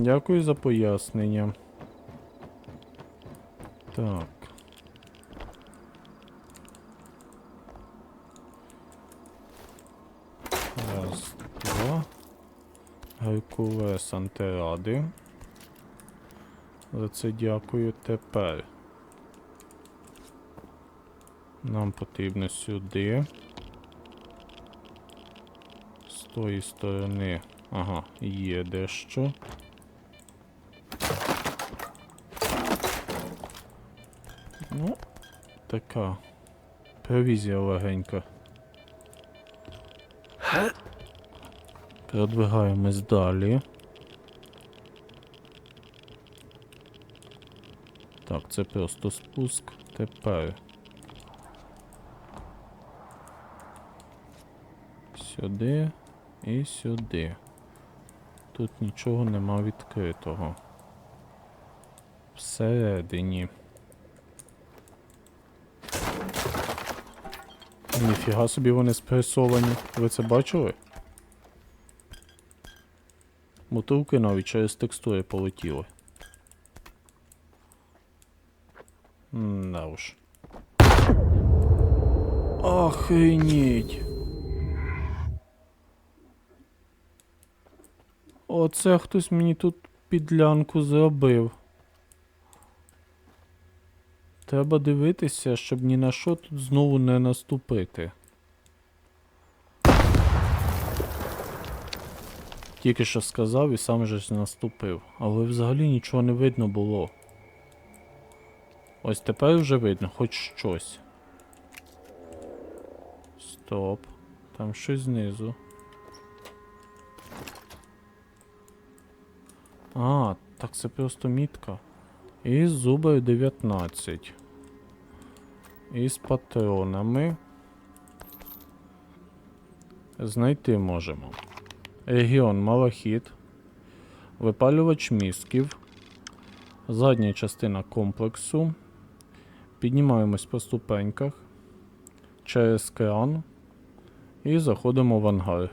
Дякую за пояснення. Так. Раз, два. Геркулес антиради. За це дякую. Тепер. Нам потрібно сюди. З тої сторони. Ага, є дещо. Ну, така. Провізія легенька. Продвигаємось далі. Так, це просто спуск. Тепер. Сюди і сюди. Тут нічого нема відкритого. Всередині. Ніфіга собі вони спресовані. Ви це бачили? Мотовки навіть через текстури полетіли. Да уж. Охренеть. Оце хтось мені тут підлянку зробив. Треба дивитися, щоб ні на що тут знову не наступити. Тільки що сказав і сам же наступив, але взагалі нічого не видно було. Ось тепер вже видно хоч щось. Стоп. Там щось знизу. А, так це просто мітка. І з зубою 19. І з патронами. Знайти можемо. Регіон Малахіт. Випалювач мізків. Задня частина комплексу. Піднімаємось по ступеньках. Через кран. І заходимо в ангар.